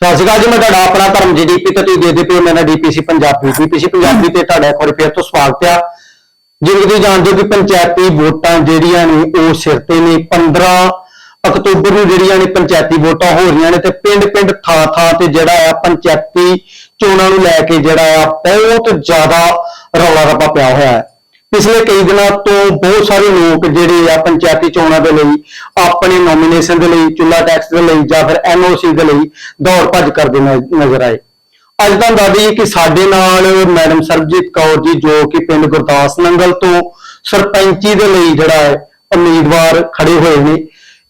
ਸਤਿ ਸ਼੍ਰੀ ਅਕਾਲ ਜੀ, ਮੈਂ ਤੁਹਾਡਾ ਆਪਣਾ ਧਰਮ ਜੀ ਜੀਡੀਪੀ ਤੇ ਤੁਸੀਂ ਦੇਖਦੇ ਪਏ ਹੋ, ਮੇਰਾ ਡੀਪੀਸੀ ਪੰਜਾਬੀ ਡੀਪੀਸੀ ਪੰਜਾਬੀ ਤੇ ਤੁਹਾਡਾ ਇੱਕ ਵਾਰੀ ਫੇਰ ਤੋਂ ਸਵਾਗਤ ਆ। ਜਿਵੇਂ ਤੁਸੀਂ ਜਾਣਦੇ ਹੋ ਕਿ ਪੰਚਾਇਤੀ ਵੋਟਾਂ ਜਿਹੜੀਆਂ ਨੇ, ਉਹ ਸਿਰ ਤੇ ਨੇ। 15 ਅਕਤੂਬਰ ਨੂੰ ਜਿਹੜੀਆਂ ਨੇ ਪੰਚਾਇਤੀ ਵੋਟਾਂ ਹੋ ਰਹੀਆਂ ਨੇ ਤੇ ਪਿੰਡ-ਪਿੰਡ, ਥਾਂ-ਥਾਂ ਤੇ ਜਿਹੜਾ ਆ ਪੰਚਾਇਤੀ ਚੋਣਾਂ ਨੂੰ ਲੈ ਕੇ ਜਿਹੜਾ ਆ ਬਹੁਤ ਜ਼ਿਆਦਾ ਰੌਲਾ ਰੱਪਾ ਪਿਆ ਹੋਇਆ ਹੈ। ਪਿਛਲੇ ਕਈ ਦਿਨਾਂ ਤੋਂ ਬਹੁਤ ਸਾਰੇ ਲੋਕ ਜਿਹੜੇ ਆ ਪੰਚਾਇਤੀ ਚੋਣਾਂ ਦੇ ਲਈ, ਆਪਣੇ ਨੋਮੀਨੇਸ਼ਨ ਦੇ ਲਈ ਚੁੱਲਾ ਟੈਕਸ ਦੇ ਲਈ ਜਾਂ ਫਿਰ ਐਨਓਸੀ ਦੇ ਲਈ ਦੌੜ ਭੱਜ ਕਰਦੇ ਨਜ਼ਰ ਆਏ। ਅੱਜ ਤੁਹਾਨੂੰ ਦੱਸ ਕਿ ਸਾਡੇ ਨਾਲ ਮੈਡਮ ਸਰਬਜੀਤ ਕੌਰ ਜੀ ਜੋ ਕਿ ਪਿੰਡ ਗੁਰਦਾਸ ਨੰਗਲ ਤੋਂ ਸਰਪੰਚੀ ਦੇ ਲਈ ਜਿਹੜਾ ਹੈ ਉਮੀਦਵਾਰ ਖੜੇ ਹੋਏ ਨੇ,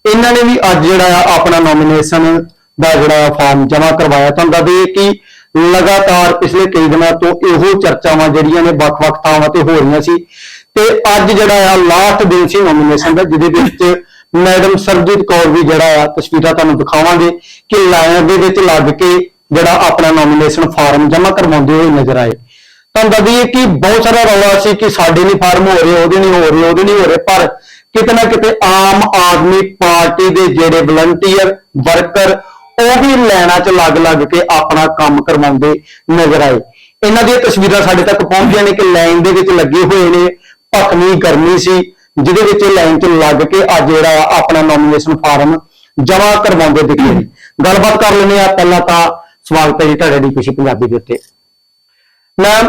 ਇਹਨਾਂ ਨੇ ਵੀ ਅੱਜ ਜਿਹੜਾ ਆ ਆਪਣਾ ਨੋਮੀਨੇਸ਼ਨ ਦਾ ਜਿਹੜਾ ਫਾਰਮ ਜਮ੍ਹਾਂ ਕਰਵਾਇਆ। ਤੁਹਾਨੂੰ ਦੱਸ ਦਈਏ ਕਿ ਲਗਾਤਾਰ ਪਿਛਲੇ ਕਈ ਦਿਨਾਂ ਤੋਂ ਇਹੋ ਚਰਚਾਵਾਂ ਜਿਹੜੀਆਂ ਨੇ ਵੱਖ-ਵੱਖ ਥਾਵਾਂ ਤੇ ਹੋ ਰਹੀਆਂ ਸੀ। ਤੇ ਅੱਜ ਜਿਹੜਾ ਆ, ਲਾਸਟ ਦਿਨ ਸੀ ਨੋਮੀਨੇਸ਼ਨ ਦਾ, ਜਿਹਦੇ ਵਿੱਚ ਮੈਡਮ ਸਰਬਜੀਤ ਕੌਰ ਵੀ ਜਿਹੜਾ ਆ, ਤਸਵੀਰਾਂ ਤੁਹਾਨੂੰ ਦਿਖਾਵਾਂਗੇ ਕਿ ਲਾਈਨ ਦੇ ਵਿੱਚ ਲੱਗ ਕੇ ਜਿਹੜਾ ਆਪਣਾ ਨੋਮੀਨੇਸ਼ਨ ਫਾਰਮ ਜਮ੍ਹਾਂ ਕਰਵਾਉਂਦੇ ਹੋਏ ਨਜ਼ਰ ਆਏ। ਤੁਹਾਨੂੰ ਦੱਸ ਦਈਏ ਕਿ ਬਹੁਤ ਸਾਰਾ ਰੌਲਾ ਸੀ ਕਿ ਸਾਡੇ ਨਹੀਂ ਫਾਰਮ ਹੋ ਰਹੇ, ਉਹਦੇ ਨਹੀਂ ਹੋ ਰਹੇ, ਉਹਦੇ ਨਹੀਂ ਹੋ ਰਹੇ, ਪਰ ਕਿਤੇ ਨਾ ਕਿਤੇ ਆਮ ਆਦਮੀ ਪਾਰਟੀ ਦੇ ਜਿਹੜੇ ਵਲੰਟੀਅਰ ਵਰਕਰ ਉਹ ਵੀ ਲੈਣਾ ਚ ਲੱਗ ਲੱਗ ਕੇ ਆਪਣਾ ਕੰਮ ਕਰਵਾਉਂਦੇ ਨਜ਼ਰ ਆਏ। ਇਹਨਾਂ ਦੀਆਂ ਤਸਵੀਰਾਂ ਸਾਡੇ ਤੱਕ ਪਹੁੰਚੀਆਂ ਨੇ ਕਿ ਲਾਈਨ ਦੇ ਵਿੱਚ ਲੱਗੇ ਹੋਏ ਨੇ ਭਖਵੀਂ ਗਰਮੀ ਸੀ, ਜਿਹਦੇ ਵਿੱਚ ਲਾਈਨ 'ਚ ਲੱਗ ਕੇ ਅੱਜ ਜਿਹੜਾ ਆਪਣਾ ਨੋਮੀਨੇਸ਼ਨ ਫਾਰਮ ਜਮ੍ਹਾਂ ਕਰਵਾਉਂਦੇ ਦਿਖੇ ਨੇ। ਗੱਲਬਾਤ ਕਰ ਲੈਂਦੇ ਆ ਪਹਿਲਾਂ ਤਾਂ ਸਵਾਗਤ ਹੈ ਜੀ ਤੁਹਾਡਾ ਡੀਪੀਸੀ ਪੰਜਾਬੀ ਦੇ ਉੱਤੇ। ਮੈਂ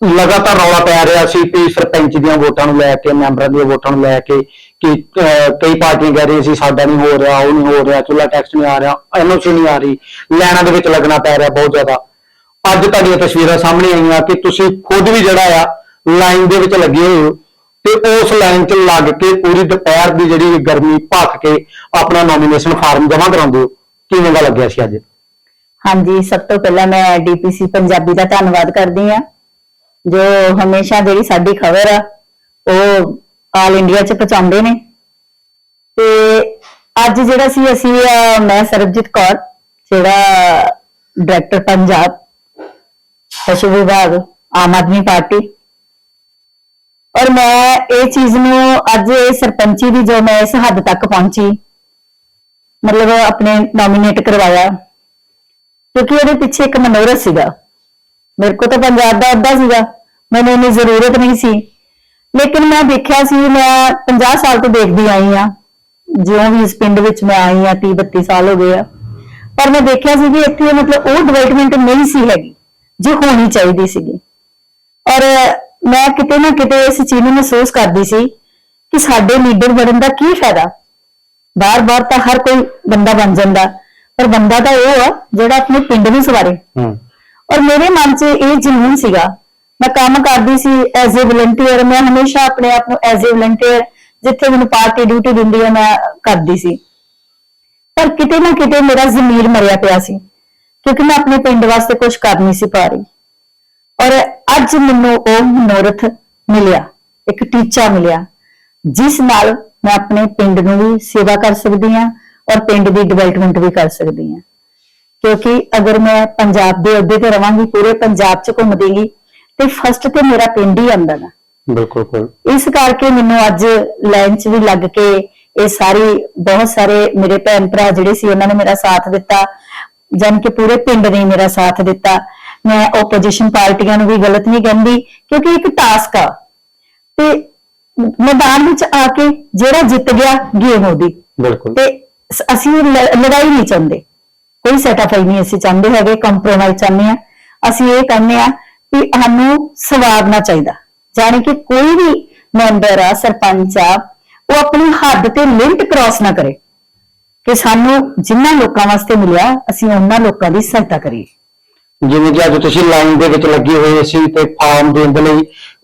ਲਗਾਤਾਰ ਰੌਲਾ ਪੈ ਰਿਹਾ ਸੀ ਕਿ ਸਰਪੰਚ ਦੀਆਂ ਵੋਟਾਂ ਨੂੰ ਲੈ ਕੇ, ਮੈਂਬਰਾਂ ਦੀਆਂ ਵੋਟਾਂ ਨੂੰ ਲੈ ਕੇ ਕਿ ਅਹ, ਕਈ ਪਾਰਟੀਆਂ ਕਹਿ ਰਹੀਆਂ ਸੀ ਸਾਡਾ ਨਹੀਂ ਹੋ ਰਿਹਾ ਉਹ ਨਹੀਂ ਹੋ ਰਿਹਾ ਚੁੱਲਾ ਟੈਕਸ ਨਹੀਂ ਆ ਰਿਹਾ ਐਨਓਸੀ ਨਹੀਂ ਆ ਰਹੀ ਲੈਣਾ ਦੇ ਵਿੱਚ ਲੱਗਣਾ ਪੈ ਰਿਹਾ ਬਹੁਤ ਜ਼ਿਆਦਾ। ਅੱਜ ਤੁਹਾਡੀਆਂ ਤਸਵੀਰਾਂ ਸਾਹਮਣੇ ਆਈਆਂ ਕਿ ਤੁਸੀਂ ਖੁਦ ਵੀ ਜਿਹੜਾ ਆ ਲਾਈਨ ਦੇ ਵਿੱਚ ਲੱਗੇ ਹੋਏ ਹੋ ਤੇ ਉਸ ਲਾਈਨ 'ਚ ਲੱਗ ਕੇ ਪੂਰੀ ਦੁਪਹਿਰ ਦੀ ਜਿਹੜੀ ਗਰਮੀ ਭੱਖ ਕੇ ਆਪਣਾ ਨੋਮੀਨੇਸ਼ਨ ਫਾਰਮ ਜਮ੍ਹਾਂ ਕਰਾਉਂਦੇ ਹੋ। ਕਿਵੇਂ ਦਾ ਲੱਗਿਆ ਸੀ ਅੱਜ? ਹਾਂਜੀ ਸਭ ਤੋਂ ਪਹਿਲਾਂ ਮੈਂ ਡੀਪੀਸੀ ਪੰਜਾਬੀ ਦਾ ਧੰਨਵਾਦ ਕਰਦੀ ਆ ਜੋ ਹਮੇਸ਼ਾ ਜਿਹੜੀ ਸਾਡੀ ਖਬਰ ਆ ਉਹ ਆਲ ਇੰਡੀਆ ਚ ਪਹੁੰਚਾਉਂਦੇ ਨੇ। ਤੇ ਅੱਜ ਜਿਹੜਾ ਸੀ, ਅਸੀਂ ਮੈਂ ਸਰਬਜੀਤ ਕੌਰ, ਜਿਹੜਾ ਡਾਇਰੈਕਟਰ ਪੰਜਾਬ, ਪਸ਼ੂ ਵਿਭਾਗ, ਆਮ ਆਦਮੀ ਪਾਰਟੀ। ਔਰ ਮੈਂ ਇਹ ਚੀਜ਼ ਨੂੰ ਅੱਜ ਇਹ ਸਰਪੰਚੀ ਦੀ ਜੋ ਮੈਂ ਇਸ ਹੱਦ ਤੱਕ ਪਹੁੰਚੀ, ਮਤਲਬ ਆਪਣੇ ਨੋਮੀਨੇਟ ਕਰਵਾਇਆ, ਕਿਉਂਕਿ ਉਹਦੇ ਪਿੱਛੇ ਇੱਕ ਮਨੋਰਥ ਸੀਗਾ। ਮੇਰੇ ਕੋਲ ਤਾਂ ਪੰਜਾਬ ਦਾ ਅੱਧਾ ਸੀਗਾ, ਮੈਨੂੰ ਇੰਨੀ ਜ਼ਰੂਰਤ ਨਹੀਂ ਸੀ। ਲੇਕਿਨ ਮੈਂ ਦੇਖਿਆ ਸੀ ਮੈਂ 50 ਸਾਲ ਤੋਂ ਦੇਖਦੀ ਆਈ ਆ ਜਿਉਂ ਵੀ ਇਸ ਪਿੰਡ ਵਿੱਚ ਮੈਂ ਆਈ ਆ 30 32 ਸਾਲ ਹੋ ਗਏ ਆ। ਪਰ ਮੈਂ ਦੇਖਿਆ ਸੀ ਕਿ ਇੱਥੇ ਮਤਲਬ ਉਹ ਡਿਵੈਲਪਮੈਂਟ ਨਹੀਂ ਸੀ ਹੈਗੀ ਜੋ ਹੋਣੀ ਚਾਹੀਦੀ ਸੀਗੀ। ਔਰ ਮੈਂ ਕਿਤੇ ਨਾ ਕਿਤੇ ਇਸ ਚੀਜ਼ ਨੂੰ ਮਹਿਸੂਸ ਕਰਦੀ ਸੀ ਕਿ ਸਾਡੇ ਲੀਡਰ ਬਣਨ ਦਾ ਕੀ ਫਾਇਦਾ। ਬਾਰ-ਬਾਰ ਤਾਂ ਹਰ ਕੋਈ ਬੰਦਾ ਬਣ ਜਾਂਦਾ ਪਰ ਬੰਦਾ ਤਾਂ ਉਹ ਆ ਜਿਹੜਾ ਆਪਣੇ ਪਿੰਡ ਨੂੰ ਸਵਾਰੇ। ਔਰ ਮੇਰੇ ਮਨ 'ਚ ਇਹ ਜਨੂਨ ਸੀਗਾ ਮੈਂ ਕੰਮ ਕਰਦੀ ਸੀ ਐਜ਼ ਅ ਵਲੰਟੀਅਰ ਮੈਂ ਹਮੇਸ਼ਾ ਆਪਣੇ ਆਪ ਨੂੰ ਐਜ਼ ਅ ਵਲੰਟੀਅਰ ਜਿੱਥੇ ਮੈਨੂੰ ਪਾਰਟੀ ਡਿਊਟੀ ਦਿੰਦੀ ਹੈ ਮੈਂ ਕਰਦੀ ਸੀ। ਪਰ ਕਿਤੇ ਨਾ ਕਿਤੇ ਮੇਰਾ ਜ਼ਮੀਰ ਮਰਿਆ ਪਿਆ ਸੀ, ਕਿਉਂਕਿ ਮੈਂ ਆਪਣੇ ਪਿੰਡ ਵਾਸਤੇ ਕੁਝ ਕਰ ਨਹੀਂ ਸੀ ਪਾ ਰਹੀ। ਔਰ ਅੱਜ ਮੈਨੂੰ ਉਹ ਮਨੋਰਥ ਮਿਲਿਆ, ਇੱਕ ਟੀਚਾ ਮਿਲਿਆ, ਜਿਸ ਨਾਲ ਮੈਂ ਆਪਣੇ ਪਿੰਡ ਨੂੰ ਵੀ ਸੇਵਾ ਕਰ ਸਕਦੀ ਹਾਂ ਔਰ ਪਿੰਡ ਦੀ ਡਿਵੈਲਪਮੈਂਟ ਵੀ ਕਰ ਸਕਦੀ ਹਾਂ। ਕਿਉਂਕਿ ਅਗਰ ਮੈਂ ਪੰਜਾਬ ਦੇ ਅਹੁਦੇ ਤੇ ਰਵਾਂਗੀ, ਪੂਰੇ ਪੰਜਾਬ 'ਚ ਘੁੰਮਦੇਗੀ ਤੇ ਫਸਟ ਤੇ ਮੇਰਾ ਪਿੰਡ ਹੀ ਆਉਂਦਾ ਨਾ ਬਿਲਕੁਲ ਬਿਲਕੁਲ। ਇਸ ਕਰਕੇ ਮੈਨੂੰ ਅੱਜ ਲਾਈਨ 'ਚ ਵੀ ਲੱਗ ਕੇ ਇਹ ਸਾਰੀ ਬਹੁਤ ਸਾਰੇ ਮੇਰੇ ਭੈਣ ਭਰਾ ਜਿਹੜੇ ਸੀ ਉਹਨਾਂ ਨੇ ਮੇਰਾ ਸਾਥ ਦਿੱਤਾ। ਜਨ ਕਿ ਪੂਰੇ ਪਿੰਡ ਨੇ ਮੇਰਾ ਸਾਥ ਦਿੱਤਾ। ਮੈਂ ਆਪੋਜੀਸ਼ਨ ਪਾਰਟੀਆਂ ਨੂੰ ਵੀ ਗਲਤ ਨਹੀਂ ਕਹਿੰਦੀ ਕਿਉਂਕਿ ਇੱਕ ਟਾਸਕ ਆ। ਤੇ ਮੈਦਾਨ ਵਿੱਚ ਆ ਕੇ ਜਿਹੜਾ ਜਿੱਤ ਗਿਆ ਗੇਮ ਉਹਦੀ। ਬਿਲਕੁਲ। ਤੇ ਅਸੀਂ ਲੜਾਈ ਨਹੀਂ ਚਾਹੁੰਦੇ। ਕੋਈ ਸੈਟਾਫਾਈ ਨਹੀਂ ਅਸੀਂ ਚਾਹੁੰਦੇ ਹੈਗੇ ਕੰਪਰੋਮਾਈਜ਼ ਚਾਹੁੰਦੇ ਆ ਅਸੀਂ ਇਹ ਕਹਿੰਦੇ ਆ ਕਿ ਸਾਨੂੰ ਸਵਾਰਨਾ ਚਾਹੀਦਾ। ਜਾਣੀ ਕਿ ਕੋਈ ਵੀ ਮੈਂਬਰ ਆ ਸਰਪੰਚ ਆ ਉਹ ਆਪਣੀ ਹੱਦ ਤੇ ਲਿਮਟ ਕ੍ਰਾਸ ਨਾ ਕਰੇ ਕਿ ਸਾਨੂੰ ਜਿੰਨਾ ਲੋਕਾਂ ਵਾਸਤੇ ਮਿਲਿਆ ਅਸੀਂ ਉਹਨਾਂ ਲੋਕਾਂ ਦੀ ਸਹਾਇਤਾ ਕਰੀਏ। ਜਿਵੇਂ ਕਿ ਅੱਜ ਤੁਸੀਂ ਲਾਈਨ ਦੇ ਵਿੱਚ ਲੱਗੇ ਹੋਏ ਸੀ ਤੇ ਫਾਰਮ ਦੇਣ ਦੇ ਲਈ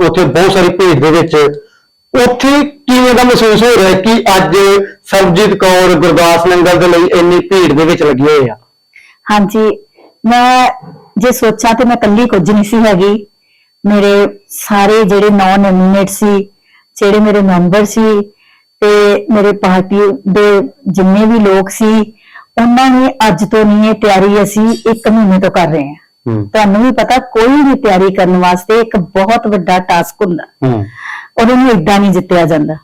ਉੱਥੇ ਬਹੁਤ ਸਾਰੀ ਭੀੜ ਦੇ ਵਿੱਚ। ਉੱਥੇ ਕਿਵੇਂ ਦਾ ਮਹਿਸੂਸ ਹੋ ਰਿਹਾ ਕਿ ਅੱਜ ਸਰਬਜੀਤ ਕੌਰ ਗੁਰਦਾਸ ਨੰਗਲ ਦੇ ਲਈ ਇੰਨੀ ਭੀੜ ਦੇ ਵਿੱਚ ਲੱਗੇ ਹੋਏ ਆ? ਹਾਂਜੀ ਮੈਂ ਜੇ ਸੋਚਾਂ ਤੇ ਮੈਂ ਕੱਲੀ ਕੁਝ ਨਹੀਂ ਸੀ ਹੈਗੀ ਮੇਰੇ ਸਾਰੇ ਜਿਹੜੇ ਨੌਨ ਨੋਮੀਨੇਟ ਸੀ ਜਿਹੜੇ ਮੇਰੇ ਮੈਂਬਰ ਸੀ ਤੇ ਮੇਰੇ ਪਾਰਟੀ ਦੇ ਜਿੰਨੇ ਵੀ ਲੋਕ ਸੀ ਉਹਨਾਂ ਨੇ ਅੱਜ ਤੋਂ ਨਹੀਂ ਇਹ ਤਿਆਰੀ ਅਸੀਂ 1 ਮਹੀਨੇ ਤੋਂ ਕਰ ਰਹੇ ਹੂੰ। ਤੁਹਾਨੂੰ ਵੀ ਪਤਾ ਕੋਈ ਵੀ ਤਿਆਰੀ ਕਰਨ ਵਾਸਤੇ ਇੱਕ ਬਹੁਤ ਵੱਡਾ ਟਾਸਕ ਹੁੰਦਾ। ਉਹਦੇ ਨੂੰ ਇਦਾਂ ਨਹੀਂ ਜਿੱਤਿਆ ਜਾਂਦਾ।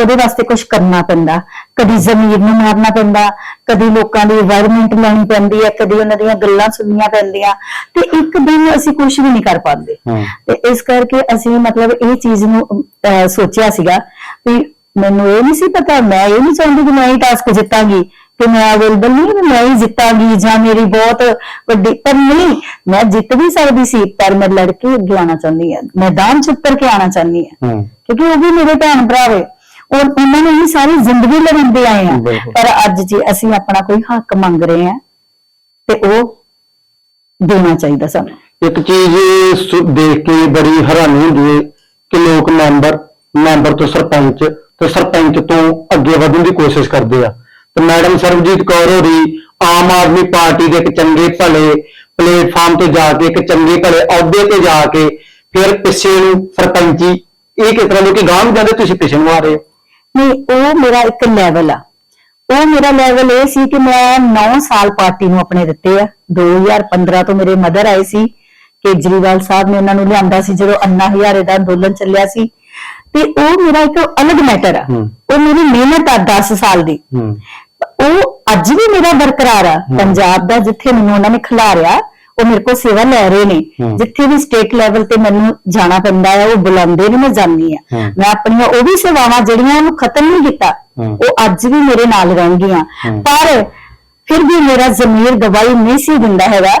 ਉਹਦੇ ਵਾਸਤੇ ਕੁਝ ਕਰਨਾ ਪੈਂਦਾ। ਕਦੀ ਜ਼ਮੀਰ ਨੂੰ ਮਾਰਨਾ ਪੈਂਦਾ ਕਦੀ ਲੋਕਾਂ ਦੀ এনवायरमेंट ਲੈਣੀ ਪੈਂਦੀ ਹੈ ਕਦੀ ਉਹਨਾਂ ਦੀਆਂ ਗੱਲਾਂ ਸੁਣਨੀਆਂ ਪੈਂਦੀਆਂ। ਤੇ ਇੱਕ ਦਿਨ ਅਸੀਂ ਕੁਝ ਵੀ ਨਹੀਂ ਕਰ ਪਾਉਂਦੇ। ਤੇ ਇਸ ਕਰਕੇ ਅਸੀਂ ਮਤਲਬ ਇਹ ਚੀਜ਼ ਨੂੰ ਅਹ, ਸੋਚਿਆ ਸੀਗਾ ਵੀ ਮੈਨੂੰ ਇਹ ਨਹੀਂ ਸੀ ਪਤਾ ਮੈਂ ਇਹ ਨਹੀਂ ਚਾਹੁੰਦੀ ਕਿ ਮੈਂ ਇਹ ਟਾਸਕ ਜਿੱਤਾਂਗੀ। ਕਿ ਮੈਂ ਅਵੇਲੇਬਲ ਨਹੀਂ ਵੀ ਮੈਂ ਹੀ ਜਿੱਤਾਂਗੀ ਜਾਂ ਮੇਰੀ ਬਹੁਤ ਵੱਡੀ ਪਰ ਨਹੀਂ ਮੈਂ ਜਿੱਤ ਵੀ ਸਕਦੀ ਸੀ ਪਰ ਮੈਂ ਲੜਕੇ ਅੱਗੇ ਆਉਣਾ ਚਾਹੁੰਦੀ ਹਾਂ ਮੈਦਾਨ ਚ ਉੱਤਰ ਕੇ ਆਉਣਾ ਚਾਹੁੰਦੀ ਹਾਂ। ਹੂੰ। ਕਿਉਂਕਿ ਉਹ ਵੀ ਮੇਰੇ ਭੈਣ ਭਰਾ ਵੇ। ਔਰ ਉਹਨਾਂ ਨੇ ਹੀ ਸਾਰੀ ਜ਼ਿੰਦਗੀ ਲੜਦੇ ਆਏ ਆ। ਪਰ ਅੱਜ ਜੇ ਅਸੀਂ ਆਪਣਾ ਕੋਈ ਹੱਕ ਮੰਗ ਰਹੇ ਆ ਤੇ ਉਹ ਦੇਣਾ ਚਾਹੀਦਾ ਸਾਨੂੰ। ਇੱਕ ਚੀਜ਼ ਦੇਖ ਕੇ ਬੜੀ ਹੈਰਾਨੀ ਹੁੰਦੀ ਹੈ ਕਿ ਲੋਕ ਮੈਂਬਰ ਮੈਂਬਰ ਤੋਂ ਸਰਪੰਚ ਤੇ ਸਰਪੰਚ ਤੋਂ ਅੱਗੇ ਵਧਣ ਦੀ ਕੋਸ਼ਿਸ਼ ਕਰਦੇ ਆ। ਤੇ ਮੈਡਮ ਸਰਬਜੀਤ ਕੌਰ ਹੋਰੀ ਆਮ ਆਦਮੀ ਪਾਰਟੀ ਦੇ ਇੱਕ ਚੰਗੇ ਭਲੇ ਪਲੇਟਫਾਰਮ ਤੇ ਜਾ ਕੇ, ਇੱਕ ਚੰਗੇ ਭਲੇ ਅਹੁਦੇ ਤੇ ਜਾ ਕੇ ਫਿਰ ਪਿੱਛੇ ਨੂੰ ਸਰਪੰਚੀ, ਇਹ ਕਿਸ ਤਰ੍ਹਾਂ ਲੋਕੀ ਗਾਂਹ ਨੂੰ ਜਾਂਦੇ, ਤੁਸੀਂ ਪਿੱਛੇ ਨੂੰ ਆ ਰਹੇ ਹੋ? ਨਹੀਂ, ਉਹ ਮੇਰਾ ਇੱਕ ਲੈਵਲ ਆ। ਉਹ ਮੇਰਾ ਲੈਵਲ ਇਹ ਸੀ ਕਿ ਮੈਂ 9 ਸਾਲ ਪਾਰਟੀ ਨੂੰ ਆਪਣੇ ਦਿੱਤੇ ਆ। 2015 ਤੋਂ ਮੇਰੇ ਮਦਰ ਆਏ ਸੀ, ਕੇਜਰੀਵਾਲ ਸਾਹਿਬ ਨੇ ਉਹਨਾਂ ਨੂੰ ਲਿਆਂਦਾ ਸੀ, ਜਦੋਂ ਅੰਨਾ ਹਜ਼ਾਰੇ ਦਾ ਅੰਦੋਲਨ ਚੱਲਿਆ ਸੀ। ਤੇ ਉਹ ਮੇਰਾ ਇੱਕ ਅਲੱਗ ਮੈਟਰ ਆ। ਉਹ ਮੇਰੀ ਮਿਹਨਤ ਆ 10 ਸਾਲ ਦੀ ਉਹ ਅੱਜ ਵੀ ਮੇਰਾ ਬਰਕਰਾਰ ਆ ਪੰਜਾਬ ਦਾ ਜਿੱਥੇ ਮੈਨੂੰ ਉਹਨਾਂ ਨੇ ਖਿਲਾਰਿਆ ਉਹ ਮੇਰੇ ਕੋਲ ਸੇਵਾ ਲੈ ਰਹੇ ਨੇ। ਜਿੱਥੇ ਵੀ ਸਟੇਟ ਲੈਵਲ ਤੇ ਮੈਨੂੰ ਜਾਣਾ ਪੈਂਦਾ ਹੈ ਉਹ ਬੁਲਾਉਂਦੇ ਨੇ ਮੈਂ ਜਾਂਦੀ ਆ। ਮੈਂ ਆਪਣੀਆਂ ਉਹ ਵੀ ਸੇਵਾਵਾਂ ਜਿਹੜੀਆਂ ਉਹਨੂੰ ਖਤਮ ਨਹੀਂ ਕੀਤਾ। ਉਹ ਅੱਜ ਵੀ ਮੇਰੇ ਨਾਲ ਰਹਿਣਗੀਆਂ। ਪਰ ਫਿਰ ਵੀ ਮੇਰਾ ਜ਼ਮੀਰ ਗਵਾਹੀ ਨਹੀਂ ਸੀ ਦਿੰਦਾ ਹੈਗਾ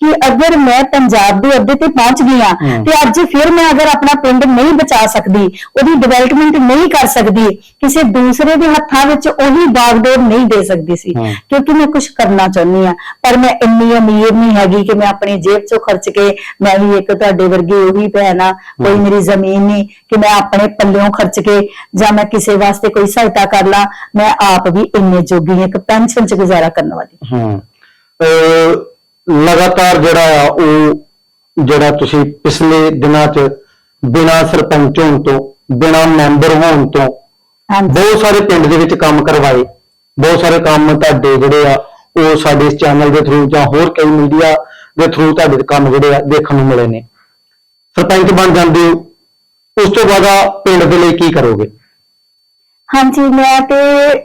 ਕਿ ਅਗਰ ਮੈਂ ਪੰਜਾਬ ਦੇ ਅੱਧੇ ਤੇ ਪਹੁੰਚ ਗਈ ਹੂੰ। ਤੇ ਅੱਜ ਫਿਰ ਮੈਂ ਅਗਰ ਆਪਣਾ ਪਿੰਡ ਨਹੀਂ ਬਚਾ ਸਕਦੀ ਉਹਦੀ ਡਿਵੈਲਪਮੈਂਟ ਨਹੀਂ ਕਰ ਸਕਦੀ ਕਿਸੇ ਦੂਸਰੇ ਦੇ ਹੱਥਾਂ ਵਿੱਚ ਉਹੀ ਬਾਗਡੋਰ ਨਹੀਂ ਦੇ ਸਕਦੀ ਸੀ। ਕਿਉਂਕਿ ਮੈਂ ਕੁਝ ਕਰਨਾ ਚਾਹੁੰਦੀ ਆ ਪਰ ਮੈਂ ਇੰਨੀ ਅਮੀਰ ਨਹੀਂ ਹੈਗੀ ਕਿ ਮੈਂ ਆਪਣੀ ਜੇਬ ਚੋਂ ਖਰਚ ਕੇ ਮੈਂ ਵੀ ਇੱਕ ਤੁਹਾਡੇ ਵਰਗੀ ਉਹੀ ਭੈਣ ਆ ਕੋਈ ਮੇਰੀ ਜ਼ਮੀਨ ਨਹੀਂ ਕਿ ਮੈਂ ਆਪਣੇ ਪੱਲਿਓਂ ਖਰਚ ਕੇ ਜਾਂ ਮੈਂ ਕਿਸੇ ਵਾਸਤੇ ਕੋਈ ਸਹਾਇਤਾ ਕਰ ਲਾਂ ਮੈਂ ਆਪ ਵੀ ਇੰਨੇ ਜੋਗੀ ਇੱਕ ਪੈਨਸ਼ਨ ਚ ਗੁਜ਼ਾਰਾ ਕਰਨ ਵਾਲੀ ਹੂੰ ਲਗਾਤਾਰ ਜਿਹੜਾ ਆ ਉਹ ਜਿਹੜਾ ਤੁਸੀਂ ਪਿਛਲੇ ਦਿਨਾਂ 'ਚ ਬਿਨਾਂ ਸਰਪੰਚ ਹੋਣ ਤੋਂ ਬਿਨਾਂ ਮੈਂਬਰ ਹੋਣ ਤੋਂ ਬਹੁਤ ਸਾਰੇ ਪਿੰਡ ਦੇ ਵਿੱਚ ਕੰਮ ਕਰਵਾਏ। ਬਹੁਤ ਸਾਰੇ ਕੰਮ ਤੁਹਾਡੇ ਜਿਹੜੇ ਆ ਉਹ ਸਾਡੇ ਇਸ ਚੈਨਲ ਦੇ ਥਰੂ ਜਾਂ ਹੋਰ ਕਈ ਮੀਡੀਆ ਦੇ ਥਰੂ ਤੁਹਾਡੇ ਕੰਮ ਜਿਹੜੇ ਆ ਦੇਖਣ ਨੂੰ ਮਿਲੇ ਨੇ। ਸਰਪੰਚ ਬਣ ਜਾਂਦੇ ਹੋ ਉਸ ਤੋਂ ਬਾਅਦ ਪਿੰਡ ਦੇ ਲਈ ਕੀ ਕਰੋਗੇ? ਹਾਂਜੀ ਮੈਂ ਤੇ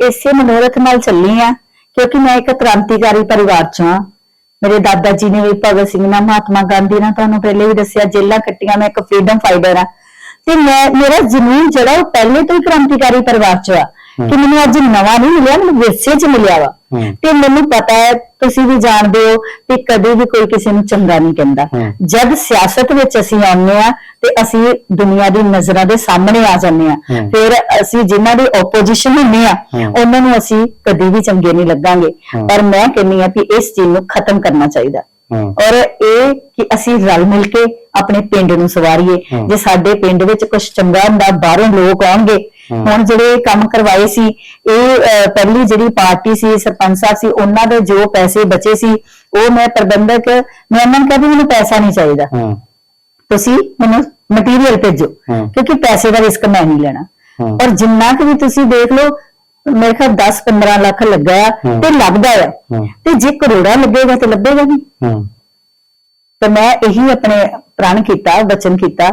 ਇਸੇ ਮਨੋਰਥ ਨਾਲ ਚੱਲੀ ਆ ਕਿਉਂਕਿ ਮੈਂ ਇੱਕ ਕ੍ਰਾਂਤੀਕਾਰੀ ਪਰਿਵਾਰ ਚੋਂ ਆ। ਮੇਰੇ ਦਾਦਾ ਜੀ ਨੇ ਵੀ ਭਗਤ ਸਿੰਘ ਨਾਲ, ਮਹਾਤਮਾ ਗਾਂਧੀ ਨਾਲ ਤੁਹਾਨੂੰ ਪਹਿਲੇ ਵੀ ਦੱਸਿਆ ਜੇਲਾਂ ਕੱਟੀਆਂ, ਮੈਂ ਇੱਕ ਫਰੀडम ਫਾਈਟਰ ਆ ਤੇ ਮੈਂ, ਮੇਰਾ ਜ਼ਮੀਨ ਜਿਹੜਾ ਉਹ ਪਹਿਲੇ ਤੋਂ ਹੀ ਕ੍ਰਾਂਤੀਕਾਰੀ ਪਰਿਵਾਰ ਚ ਆ। ਕਿ ਮੈਨੂੰ ਅੱਜ ਨਵਾਂ ਨਹੀਂ ਮਿਲਿਆ ਮੈਨੂੰ ਵਿਰਸੇ ਚ ਮਿਲਿਆ ਵਾ। ਤੇ ਮੈਨੂੰ ਪਤਾ ਹੈ ਤੁਸੀਂ ਵੀ ਜਾਣਦੇ ਹੋ ਕਿ ਕਦੇ ਵੀ ਕੋਈ ਕਿਸੇ ਨੂੰ ਚੰਗਾ ਨਹੀਂ ਕਹਿੰਦਾ। ਜਦ ਸਿਆਸਤ ਵਿੱਚ ਅਸੀਂ ਆਉਂਦੇ ਆ ਤੇ ਅਸੀਂ ਦੁਨੀਆ ਦੀ ਨਜ਼ਰਾਂ ਦੇ ਸਾਹਮਣੇ ਆ ਜਾਂਦੇ ਆ। ਫਿਰ ਅਸੀਂ ਜਿਨ੍ਹਾਂ ਦੀ ਆਪੋਜੀਸ਼ਨ ਹੁੰਦੇ ਆ। ਉਹਨਾਂ ਨੂੰ ਅਸੀਂ ਕਦੀ ਵੀ ਚੰਗੇ ਨਹੀਂ ਲੱਗਾਂਗੇ। ਪਰ ਮੈਂ ਕਹਿੰਨੀ ਆ ਕਿ ਇਸ ਚੀਜ਼ ਨੂੰ ਖਤਮ ਕਰਨਾ ਚਾਹੀਦਾ ਔਰ ਇਹ ਕਿ ਅਸੀਂ ਰਲ ਮਿਲ ਕੇ ਆਪਣੇ ਪਿੰਡ ਨੂੰ ਸਵਾਰੀਏ। ਜੇ ਸਾਡੇ ਪਿੰਡ ਵਿੱਚ ਕੁਝ ਚੰਗਾ ਹੁੰਦਾ ਬਾਹਰੋਂ ਲੋਕ ਆਉਣਗੇ। ਹੁਣ ਜਿਹੜੇ ਕੰਮ ਕਰਵਾਏ ਸੀ ਇਹ ਪਹਿਲੀ ਜਿਹੜੀ ਪਾਰਟੀ ਸੀ ਸਰਪੰਚ ਸਾਹਿਬ ਸੀ ਉਹਨਾਂ ਦੇ ਜੋ ਪੈਸੇ ਬਚੇ ਸੀ ਉਹ ਮੈਂ ਪ੍ਰਬੰਧਕ ਮੈਂ ਉਹਨਾਂ ਨੂੰ ਕਿਹਾ ਵੀ ਮੈਨੂੰ ਪੈਸਾ ਨਹੀਂ ਚਾਹੀਦਾ ਤੁਸੀਂ ਮੈਨੂੰ ਮਟੀਰੀਅਲ ਭੇਜੋ। ਕਿਉਂਕਿ ਪੈਸੇ ਦਾ ਰਿਸਕ ਮੈਂ ਨਹੀਂ ਲੈਣਾ। ਔਰ ਜਿੰਨਾ ਕੁ ਵੀ ਤੁਸੀਂ ਦੇਖ ਲਓ ਮੇਰੇ ਖਿਆਲ 10 15 ਲੱਖ ਲੱਗਾ ਆ ਹੂੰ। ਤੇ ਲੱਗਦਾ ਆ ਹੂੰ। ਤੇ ਜੇ ਕਰੋੜਾ ਲੱਗੇਗਾ ਤੇ ਲੱਭੇਗਾ ਨਹੀਂ ਹੂੰ ਤਾਂ ਮੈਂ ਇਹੀ ਆਪਣੇ ਪ੍ਰਣ ਕੀਤਾ ਵਚਨ ਕੀਤਾ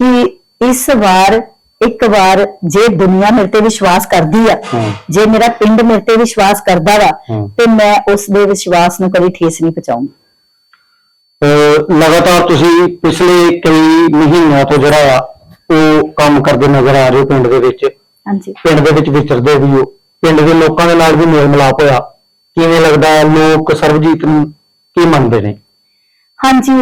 ਕਿ ਇਸ ਵਾਰ ਇੱਕ ਵਾਰ ਜੇ ਦੁਨੀਆ ਮੇਰੇ ਤੇ ਵਿਸ਼ਵਾਸ ਕਰਦੀ ਆ ਹੂੰ। ਜੇ ਮੇਰਾ ਪਿੰਡ ਮੇਰੇ ਤੇ ਵਿਸ਼ਵਾਸ ਕਰਦਾ ਵਾ ਹੂੰ। ਤੇ ਮੈਂ ਉਸ ਦੇ ਵਿਸ਼ਵਾਸ ਨੂੰ ਕਦੀ ਠੇਸ ਨਹੀਂ ਪਹੁੰਚਾਉਂਗੀ ਅਹ ਲਗਾਤਾਰ ਤੁਸੀਂ ਪਿਛਲੇ ਕਈ ਮਹੀਨਿਆਂ ਤੋਂ ਜਿਹੜਾ ਆ ਉਹ ਕੰਮ ਕਰਦੇ ਨਜ਼ਰ ਆ ਰਹੇ ਹੋ ਪਿੰਡ ਦੇ ਵਿੱਚ ਹਾਂਜੀ। ਪਿੰਡ ਦੇ ਵਿੱਚ ਵਿਚਰਦੇ ਵੀ ਹੋ ਪਿੰਡ ਦੇ ਲੋਕਾਂ ਦੇ ਨਾਲ ਵੀ ਮੇਲ ਮਿਲਾਪ ਹੋਇਆ। ਕਿਵੇਂ ਲੱਗਦਾ ਹੈ ਲੋਕ ਸਰਬਜੀਤ ਨੂੰ ਕੀ ਮੰਨਦੇ ਨੇ? ਹਾਂਜੀ।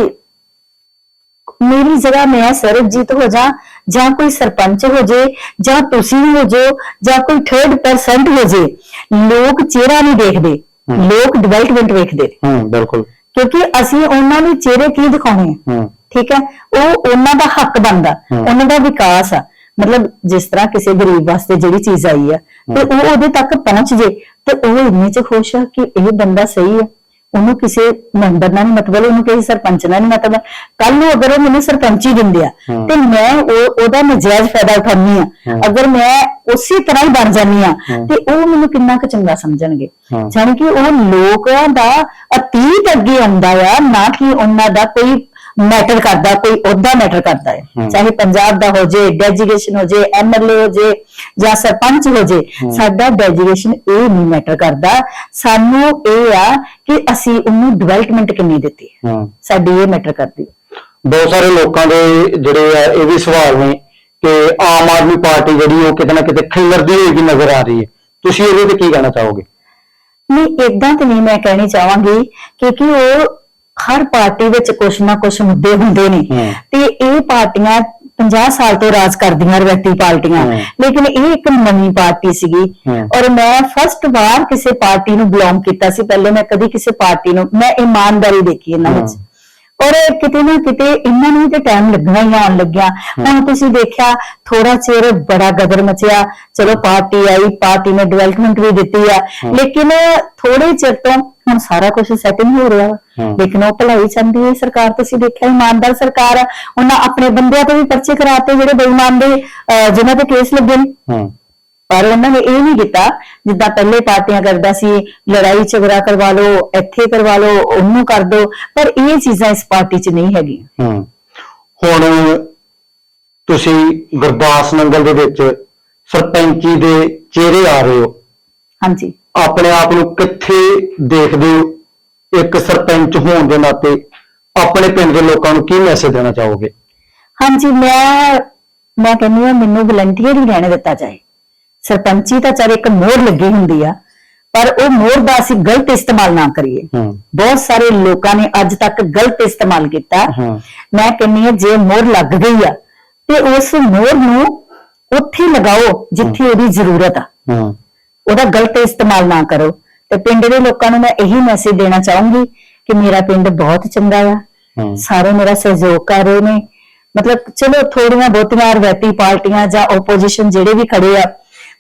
ਮੇਰੀ ਜਗ੍ਹਾ ਮੈਂ ਸਰਬਜੀਤ ਹੋ ਜਾ ਜਾਂ ਕੋਈ ਸਰਪੰਚ ਹੋ ਜੇ ਜਾਂ ਤੁਸੀਂ ਹੋ ਜਾਓ ਜਾਂ ਕੋਈ ਥਰਡ ਪਰਸਨ ਹੋ ਜੇ ਲੋਕ ਚਿਹਰਾ ਨਹੀਂ ਦੇਖਦੇ। ਲੋਕ ਡਿਵੈਲਪਮੈਂਟ ਵੇਖਦੇ ਨੇ। ਹੂੰ ਬਿਲਕੁਲ। ਕਿਉਂਕਿ ਅਸੀਂ ਉਹਨਾਂ ਦੇ ਚਿਹਰੇ ਕੀ ਦਿਖਾਉਣੇ ਆ? ਹੂੰ। ਠੀਕ ਹੈ? ਉਹ ਉਹਨਾਂ ਦਾ ਹੱਕ ਬਣਦਾ। ਉਹਨਾਂ ਦਾ ਵਿਕਾਸ ਆ। ਮਤਲਬ ਜਿਸ ਤਰ੍ਹਾਂ ਕਿਸੇ ਗਰੀਬ ਵਾਸਤੇ ਜਿਹੜੀ ਚੀਜ਼ ਆਈ ਆ ਤੇ ਉਹ ਉਹਦੇ ਤੱਕ ਪਹੁੰਚ ਜੇ ਤੇ ਉਹ ਇੰਨੇ ਚ ਖੁਸ਼ ਆ ਕਿ ਇਹ ਬੰਦਾ ਸਹੀ ਆ ਉਹਨੂੰ ਕਿਸੇ ਮੈਂਬਰ ਨਾਲ ਨਹੀਂ ਮਤਲਬ ਉਹਨੂੰ ਕਿਸੇ ਸਰਪੰਚ ਨਾਲ ਨਹੀਂ ਮਤਲਬ ਕੱਲ ਨੂੰ ਅਗਰ ਉਹ ਮੈਨੂੰ ਸਰਪੰਚੀ ਦਿੰਦੇ ਆ। ਤੇ ਮੈਂ ਉਹ ਉਹਦਾ ਨਜਾਇਜ਼ ਫਾਇਦਾ ਉਠਾਉਣੀ ਆ। ਅਗਰ ਮੈਂ ਉਸੇ ਤਰ੍ਹਾਂ ਹੀ ਬਣ ਜਾਨੀ ਆ। ਤੇ ਉਹ ਮੈਨੂੰ ਕਿੰਨਾ ਕੁ ਚੰਗਾ ਸਮਝਣਗੇ। ਜਾਣੀ ਕਿ ਉਹ ਲੋਕਾਂ ਦਾ ਅਤੀਤ ਅੱਗੇ ਆਉਂਦਾ ਆ ਨਾ ਕਿ ਉਹਨਾਂ ਦਾ ਕੋਈ ਮੈਟਰ ਕਰਦਾ ਕੋਈ ਅਹੁਦਾ ਮੈਟਰ ਕਰਦਾ ਹੈ। ਚਾਹੇ ਪੰਜਾਬ ਦਾ ਹੋ ਜੇ ਡੈਜੀਗੇਸ਼ਨ ਹੋ ਜੇ ਐਮਐਲਏ ਹੋ ਜੇ ਜਾਂ ਸਰਪੰਚ ਹੋ ਜੇ ਸਾਡਾ ਡੈਜੀਗੇਸ਼ਨ ਇਹ ਨਹੀਂ ਮੈਟਰ ਕਰਦਾ। ਸਾਨੂੰ ਇਹ ਆ ਕਿ ਅਸੀਂ ਉਹਨੂੰ ਡਿਵੈਲਪਮੈਂਟ ਕਿੰਨੀ ਦਿੱਤੀ ਹੈ। ਸਾਡੀ ਇਹ ਮੈਟਰ ਕਰਦੀ ਬਹੁਤ ਸਾਰੇ ਲੋਕਾਂ ਦੇ ਜਿਹੜੇ ਆ ਇਹ ਵੀ ਸਵਾਲ ਨੇ ਕਿ ਆਮ ਆਦਮੀ ਪਾਰਟੀ ਜਿਹੜੀ ਉਹ ਕਿਤੇ ਨਾ ਕਿਤੇ ਖਿਲਰਦੀ ਹੋਈ ਨਜ਼ਰ ਆ ਰਹੀ ਹੈ। ਤੁਸੀਂ ਇਹਦੇ ਤੇ ਕੀ ਕਹਿਣਾ ਚਾਹੋਗੇ? ਨਹੀਂ ਇਦਾਂ ਤੇ ਨਹੀਂ ਮੈਂ ਕਹਿਣੀ ਚਾਹਾਂਗੀ ਕਿਉਂਕਿ ਉਹ ਹਰ ਪਾਰਟੀ ਵਿੱਚ ਕੁਛ ਨਾ ਕੁਛ ਮੁੱਦੇ ਹੁੰਦੇ ਨੇ। ਤੇ ਇਹ ਪਾਰਟੀਆਂ 50 ਸਾਲ ਤੋਂ ਰਾਜ ਕਰਦੀਆਂ ਰਵੈਤੀ ਪਾਰਟੀਆਂ। ਲੇਕਿਨ ਇਹ ਇੱਕ ਨਵੀਂ ਪਾਰਟੀ ਸੀਗੀ। ਔਰ ਮੈਂ ਫਸਟ ਵਾਰ ਕਿਸੇ ਪਾਰਟੀ ਨੂੰ ਬਿਲੋਂਗ ਕੀਤਾ ਸੀ ਪਹਿਲੇ ਮੈਂ ਕਦੀ ਕਿਸੇ ਪਾਰਟੀ ਨੂੰ ਮੈਂ ਇਮਾਨਦਾਰੀ ਦੇਖੀ ਇਹਨਾਂ ਵਿੱਚ। ਔਰ ਕਿਤੇ ਨਾ ਕਿਤੇ ਇਹਨਾਂ ਨੂੰ ਤੇ ਟਾਈਮ ਲੱਗਣਾ ਹੀ ਆਉਣ ਲੱਗਿਆ। ਹੁਣ ਤੁਸੀਂ ਦੇਖਿਆ ਥੋੜਾ ਚਿਰ ਬੜਾ ਗਦਰ ਮਚਿਆ। ਚਲੋ ਪਾਰਟੀ ਆਈ ਪਾਰਟੀ ਨੇ ਡਿਵੈਲਪਮੈਂਟ ਵੀ ਦਿੱਤੀ ਆ। ਲੇਕਿਨ ਥੋੜੇ ਚਿਰ ਤੋਂ ਹੁਣ ਸਾਰਾ ਕੁਝ ਸੈਟਿੰਗ ਹੋ ਰਿਹਾ। ਵਾ। ਲੇਕਿਨ ਉਹ ਭਲਾਈ ਚਾਹੁੰਦੀ ਹੈ ਸਰਕਾਰ ਤੁਸੀਂ ਦੇਖਿਆ ਇਮਾਨਦਾਰ ਸਰਕਾਰ ਉਹਨਾਂ ਆਪਣੇ ਬੰਦਿਆਂ ਤੋਂ ਵੀ ਪਰਚੇ ਕਰਾਤੇ ਜਿਹੜੇ ਬੇਈਮਾਨ ਦੇ ਜਿਨ੍ਹਾਂ ਤੇ ਕੇਸ ਲੱਗੇ ਨੇ। ਪਰ ਉਹਨਾਂ ਨੇ ਇਹ ਨਹੀਂ ਕੀਤਾ ਜਿੱਦਾਂ ਪਹਿਲੇ ਪਾਰਟੀਆਂ ਕਰਦਾ ਸੀ ਲੜਾਈ ਝਗੜਾ ਕਰਵਾ ਲਓ ਇੱਥੇ ਕਰਵਾ ਲਓ ਉਹਨੂੰ ਕਰ ਦਿਓ ਪਰ ਇਹ ਚੀਜ਼ਾਂ ਇਸ ਪਾਰਟੀ 'ਚ ਨਹੀਂ ਹੈਗੀਆਂ। ਹੂੰ। ਹੁਣ ਤੁਸੀਂ ਗੁਰਦਾਸ ਨੰਗਲ ਦੇ ਵਿੱਚ ਸਰਪੰਚੀ ਦੇ ਚਿਹਰੇ ਆ ਰਹੇ ਹੋ। ਹਾਂਜੀ। ਆਪਣੇ ਆਪ ਨੂੰ ਕਿੱਥੇ ਦੇਖਦੇ ਹੋ ਇੱਕ ਸਰਪੰਚ ਹੋਣ ਦੇ ਨਾਤੇ? ਆਪਣੇ ਪਿੰਡ ਦੇ ਲੋਕਾਂ ਨੂੰ ਕੀ ਮੈਸੇਜ ਦੇਣਾ ਚਾਹੋਗੇ? ਹਾਂਜੀ ਮੈਂ ਮੈਂ ਕਹਿੰਦੀ ਹਾਂ ਮੈਨੂੰ ਵਲੰਟੀਅਰ ਹੀ ਰਹਿਣੇ ਦਿੱਤਾ ਜਾਏ। ਸਰਪੰਚੀ ਤਾਂ ਚਾਰੇ ਇੱਕ ਮੋਹਰ ਲੱਗੀ ਹੁੰਦੀ ਆ ਪਰ ਉਹ ਮੋਹਰ ਦਾ ਅਸੀਂ ਗਲਤ ਇਸਤੇਮਾਲ ਨਾ ਕਰੀਏ। ਬਹੁਤ ਸਾਰੇ ਲੋਕਾਂ ਨੇ ਅੱਜ ਤੱਕ ਗਲਤ ਇਸਤੇਮਾਲ ਕੀਤਾ। ਮੈਂ ਕਹਿੰਨੀ ਹਾਂ ਜੇ ਮੋਹਰ ਲੱਗ ਗਈ ਆ ਤੇ ਉਸ ਮੋਹਰ ਨੂੰ ਉੱਥੇ ਲਗਾਓ ਜਿੱਥੇ ਉਹਦੀ ਜ਼ਰੂਰਤ ਆ। ਉਹਦਾ ਗਲਤ ਇਸਤੇਮਾਲ ਨਾ ਕਰੋ। ਤੇ ਪਿੰਡ ਦੇ ਲੋਕਾਂ ਨੂੰ ਮੈਂ ਇਹੀ ਮੈਸੇਜ ਦੇਣਾ ਚਾਹੂੰਗੀ ਕਿ ਮੇਰਾ ਪਿੰਡ ਬਹੁਤ ਚੰਗਾ ਆ। ਸਾਰੇ ਮੇਰਾ ਸਹਿਯੋਗ ਕਰ ਰਹੇ ਨੇ। ਮਤਲਬ ਚਲੋ ਥੋੜੀਆਂ ਬਹੁਤੀਆਂ ਰਵੈਤੀ ਪਾਰਟੀਆਂ ਜਾਂ ਆਪੋਜੀਸ਼ਨ ਜਿਹੜੇ ਵੀ ਖੜੇ ਆ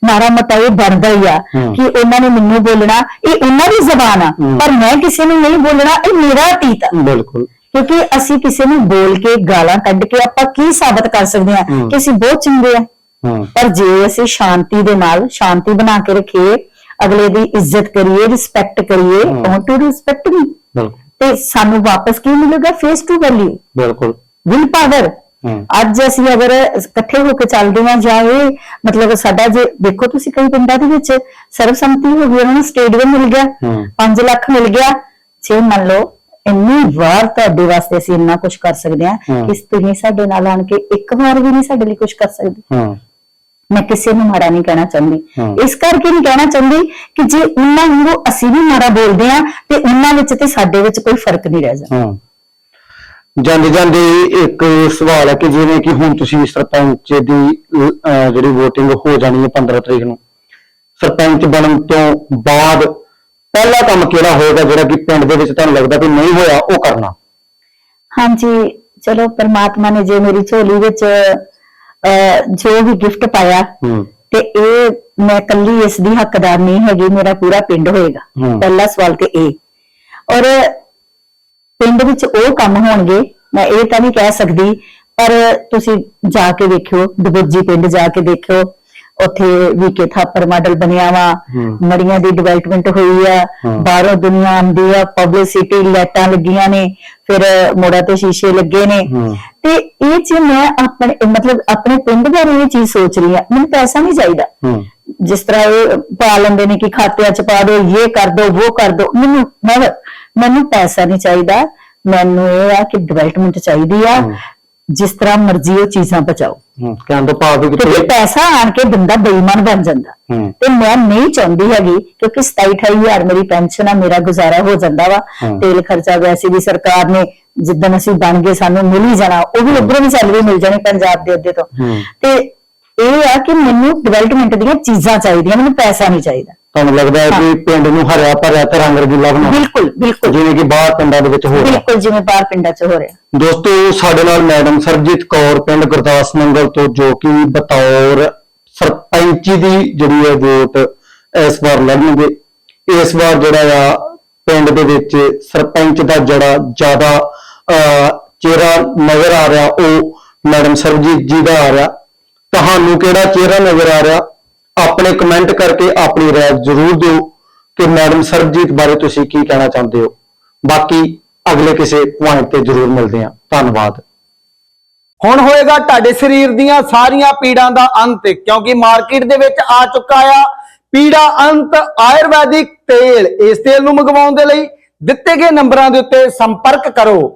ਮਾਰਾ ਮਤਾ ਇਹ ਬਣਦਾ ਹੀ ਆ। ਕਿ ਉਹਨਾਂ ਨੇ ਮੈਨੂੰ ਬੋਲਣਾ ਇਹ ਉਹਨਾਂ ਦੀ ਜ਼ਬਾਨ ਆ। ਪਰ ਮੈਂ ਕਿਸੇ ਨੂੰ ਨਹੀਂ ਬੋਲਣਾ ਇਹ ਮੇਰਾ ਅਤੀਤ ਆ। ਬਿਲਕੁਲ। ਕਿਉਂਕਿ ਅਸੀਂ ਕਿਸੇ ਨੂੰ ਬੋਲ ਕੇ ਗਾਲਾਂ ਕੱਢ ਕੇ ਆਪਾਂ ਕੀ ਸਾਬਤ ਕਰ ਸਕਦੇ ਹਾਂ। ਕਿ ਅਸੀਂ ਬਹੁਤ ਚੰਗੇ ਆ। ਪਰ ਜੇ ਅਸੀਂ ਸ਼ਾਂਤੀ ਦੇ ਨਾਲ ਸ਼ਾਂਤੀ ਬਣਾ ਕੇ ਰੱਖੀਏ ਅਗਲੇ ਦੀ ਇੱਜ਼ਤ ਕਰੀਏ ਰਿਸਪੈਕਟ ਕਰੀਏ। ਡੋਂਟ ਟੂ ਰਿਸਪੈਕਟ ਬਿਲਕੁਲ। ਤੇ ਸਾਨੂੰ ਵਾਪਸ ਕੀ ਮਿਲੇਗਾ? ਫੇਸ ਟੂ ਵੈਲਿਊ ਬਿਲਕੁਲ। ਵਿਲ ਪਾਵਰ ਅੱਜ ਅਸੀਂ ਅਗਰ ਇਕੱਠੇ ਹੋ ਕੇ ਚੱਲਦੇ ਹਾਂ ਜਾਂ ਇਹ ਮਤਲਬ ਸਾਡਾ ਜੇ ਦੇਖੋ ਤੁਸੀਂ ਕਈ ਪਿੰਡਾਂ ਦੇ ਵਿੱਚ ਸਰਬਸੰਮਤੀ ਹੋ ਗਈ ਉਹਨਾਂ ਨੂੰ ਸਟੇਡੀਅਮ ਮਿਲ ਗਿਆ ਹੂੰ। 5 ਲੱਖ ਮਿਲ ਗਿਆ। ਜੇ ਮੰਨ ਲਓ ਇੰਨੀ ਵਾਰ ਤੁਹਾਡੇ ਵਾਸਤੇ ਅਸੀਂ ਇੰਨਾ ਕੁਝ ਕਰ ਸਕਦੇ ਹਾਂ। ਕਿ ਤੁਸੀਂ ਸਾਡੇ ਨਾਲ ਆਣ ਕੇ ਇੱਕ ਵਾਰ ਵੀ ਨਹੀਂ ਸਾਡੇ ਲਈ ਕੁਝ ਕਰ ਸਕਦੇ। ਮੈਂ ਕਿਸੇ ਨੂੰ ਮਾੜਾ ਨਹੀਂ ਕਹਿਣਾ ਚਾਹੁੰਦੀ। ਇਸ ਕਰਕੇ ਨਹੀਂ ਕਹਿਣਾ ਚਾਹੁੰਦੀ ਕਿ ਜੇ ਉਹਨਾਂ ਨੂੰ ਅਸੀਂ ਵੀ ਮਾੜਾ ਬੋਲਦੇ ਆ ਤੇ ਉਹਨਾਂ ਵਿੱਚ ਤੇ ਸਾਡੇ ਵਿੱਚ ਕੋਈ ਫ਼ਰਕ ਨਹੀਂ ਰਹਿ ਜਾਂਦਾ। ਜਾਂਦੇ ਜਾਂਦੇ ਇੱਕ ਸਵਾਲ ਹੈ ਕਿ ਜਿਵੇਂ ਕਿ ਹੁਣ ਤੁਸੀਂ ਸਰਪੰਚ ਦੀ ਅਹ, ਜਿਹੜੀ VOTING ਹੋ ਜਾਣੀ ਹੈ 15 ਤਰੀਕ ਨੂੰ। ਸਰਪੰਚ ਬਣਨ ਤੋਂ ਬਾਅਦ ਪਹਿਲਾ ਕੰਮ ਕਿਹੜਾ ਹੋਏਗਾ ਜਿਹੜਾ ਕਿ ਪਿੰਡ ਦੇ ਵਿੱਚ ਤੁਹਾਨੂੰ ਲੱਗਦਾ ਕਿ ਨਹੀਂ ਹੋਇਆ ਉਹ ਕਰਨਾ? ਹਾਂਜੀ ਚਲੋ ਪ੍ਰਮਾਤਮਾ ਨੇ ਜੇ ਮੇਰੀ ਝੋਲੀ ਵਿੱਚ ਅਹ, ਜੋ ਵੀ ਗਿਫਟ ਪਾਇਆ ਹੂੰ। ਤੇ ਇਹ ਮੈਂ ਕੱਲੀ ਇਸ ਦੀ ਹੱਕਦਾਰ ਨਹੀਂ ਹੈਗੀ ਮੇਰਾ ਪੂਰਾ ਪਿੰਡ ਹੋਏਗਾ। ਹਮ। ਪਹਿਲਾ ਸਵਾਲ ਤੇ ਇਹ। ਔਰ ਪਿੰਡ ਵਿੱਚ ਉਹ ਕੰਮ ਹੋਣਗੇ ਮੈਂ ਇਹ ਤਾਂ ਨਹੀਂ ਕਹਿ ਸਕਦੀ ਪਰ ਤੁਸੀਂ ਜਾ ਕੇ ਦੇਖਿਓ ਦਬੁਰਜੀ ਪਿੰਡ ਜਾ ਕੇ ਦੇਖਿਓ ਉੱਥੇ ਵੀਕੇ ਥਾਪਰ ਮਾਡਲ ਬਣਿਆ ਵਾ। ਮੜੀਆਂ ਦੀ ਡਿਵੈਲਪਮੈਂਟ ਹੋਈ ਆ। ਬਾਹਰੋਂ ਦੁਨੀਆ ਆਉਂਦੀ ਆ ਪਬਲਿਸਿਟੀ ਲਾਈਟਾਂ ਲੱਗੀਆਂ ਨੇ ਫਿਰ ਮੋੜਾ ਤੇ ਸ਼ੀਸ਼ੇ ਲੱਗੇ ਨੇ। ਤੇ ਇਹ ਚ ਮੈਂ ਆਪਣੇ ਮਤਲਬ ਆਪਣੇ ਪਿੰਡ ਬਾਰੇ ਇਹ ਚੀਜ਼ ਸੋਚ ਰਹੀ ਆ ਮੈਨੂੰ ਪੈਸਾ ਨਹੀਂ ਚਾਹੀਦਾ ਜਿਸ ਤਰ੍ਹਾਂ ਇਹ ਪਾ ਲੈਂਦੇ ਨੇ ਕਿ ਖਾਤਿਆਂ ਚ ਪਾ ਦਿਓ ਇਹ ਕਰ ਦਿਓ ਉਹ ਕਰ ਦਿਓ ਮੈਨੂੰ never, ਮੈਨੂੰ ਪੈਸਾ ਨਹੀਂ ਚਾਹੀਦਾ। ਮੈਨੂੰ ਇਹ ਆ ਕਿ ਡਿਵੈਲਪਮੈਂਟ ਚਾਹੀਦੀ ਆ। ਜਿਸ ਤਰ੍ਹਾਂ ਮਰਜ਼ੀ ਉਹ ਚੀਜ਼ਾਂ ਬਚਾਓ। ਹੂੰ ਕਹਿਣ ਤੋਂ ਭਾਵ ਵੀ ਕਿਉਂਕਿ ਪੈਸਾ ਆਣ ਕੇ ਬੰਦਾ ਬੇਈਮਾਨ ਬਣ ਜਾਂਦਾ। ਹੂੰ। ਤੇ ਮੈਂ ਨਹੀਂ ਚਾਹੁੰਦੀ ਹੈਗੀ ਕਿਉਂਕਿ 27 ਹਜ਼ਾਰ ਮੇਰੀ ਪੈਨਸ਼ਨ ਆ ਮੇਰਾ ਗੁਜ਼ਾਰਾ ਹੋ ਜਾਂਦਾ ਵਾ। ਤੇਲ ਖਰਚਾ ਵੈਸੇ ਵੀ ਸਰਕਾਰ ਨੇ ਜਿੱਦਣ ਅਸੀਂ ਬਣ ਗਏ ਸਾਨੂੰ ਮਿਲ ਹੀ ਜਾਣਾ। ਉਹ ਵੀ ਉਧਰੋਂ ਵੀ ਸੈਲਰੀ ਮਿਲ ਜਾਣੀ ਪੰਜਾਬ ਦੇ ਅੱਧੇ ਤੋਂ। ਤੇ ਇਹ ਆ ਕਿ ਮੈਨੂੰ ਡਿਵੈਲਪਮੈਂਟ ਦੀਆਂ ਚੀਜ਼ਾਂ ਚਾਹੀਦੀਆਂ ਮੈਨੂੰ ਪੈਸਾ ਨਹੀਂ ਚਾਹੀਦਾ। ਤੁਹਾਨੂੰ ਲੱਗਦਾ ਹੈ ਕਿ ਪਿੰਡ ਨੂੰ ਹਰਿਆ ਭਰਿਆ ਤੇ ਰੰਗ ਰੰਗੀਲਾ ਬਣਾਉਣਾ। ਬਿਲਕੁਲ ਬਿਲਕੁਲ। ਜਿਵੇਂ ਕਿ ਬਾਹਰ ਪਿੰਡਾਂ ਦੇ ਵਿੱਚ ਹੋ ਰਿਹਾ। ਬਿਲਕੁਲ ਜਿਵੇਂ ਬਾਹਰ ਪਿੰਡਾਂ 'ਚ ਹੋ ਰਿਹਾ। ਦੋਸਤੋ ਸਾਡੇ ਨਾਲ ਮੈਡਮ ਸਰਜੀਤ ਕੌਰ ਪਿੰਡ ਗੁਰਦਾਸ ਨੰਗਲ ਤੋਂ ਜੋ ਕਿ ਬਤੌਰ ਸਰਪੰਚੀ ਦੀ ਜਿਹੜੀ ਹੈ ਵੋਟ ਇਸ ਵਾਰ ਲੜਨਗੇ। ਇਸ ਵਾਰ ਜਿਹੜਾ ਆ ਪਿੰਡ ਦੇ ਵਿੱਚ ਸਰਪੰਚ ਦਾ ਜਿਹੜਾ ਜ਼ਿਆਦਾ ਚਿਹਰਾ ਨਜ਼ਰ ਆ ਰਿਹਾ ਉਹ ਮੈਡਮ ਸਰਜੀਤ ਜੀ ਦਾ ਆ ਰਿਹਾ। ਤੁਹਾਨੂੰ ਕਿਹੜਾ ਚਿਹਰਾ ਨਜ਼ਰ ਆ ਰਿਹਾ? ਆਪਣੇ ਕਮੈਂਟ ਕਰਕੇ ਆਪਣੀ ਰਾਏ ਜ਼ਰੂਰ ਦਿਓ ਕਿ ਮੈਡਮ ਸਰਬਜੀਤ ਬਾਰੇ ਤੁਸੀਂ ਕੀ ਕਹਿਣਾ ਚਾਹੁੰਦੇ ਹੋ। ਬਾਕੀ ਅਗਲੇ ਕਿਸੇ ਪੁਆਇੰਟ ਤੇ ਜ਼ਰੂਰ ਮਿਲਦੇ ਹਾਂ। ਧੰਨਵਾਦ। ਹੁਣ ਹੋਏਗਾ ਤੁਹਾਡੇ ਸਰੀਰ ਦੀਆਂ ਸਾਰੀਆਂ ਪੀੜਾਂ ਦਾ ਅੰਤ, ਕਿਉਂਕਿ ਮਾਰਕੀਟ ਦੇ ਵਿੱਚ ਆ ਚੁੱਕਾ ਆ ਪੀੜਾ ਅੰਤ ਆਯੁਰਵੈਦਿਕ ਤੇਲ। ਇਸ ਤੇਲ ਨੂੰ ਮੰਗਵਾਉਣ ਦੇ ਲਈ ਦਿੱਤੇ ਗਏ ਨੰਬਰਾਂ ਦੇ ਉੱਤੇ ਸੰਪਰਕ ਕਰੋ।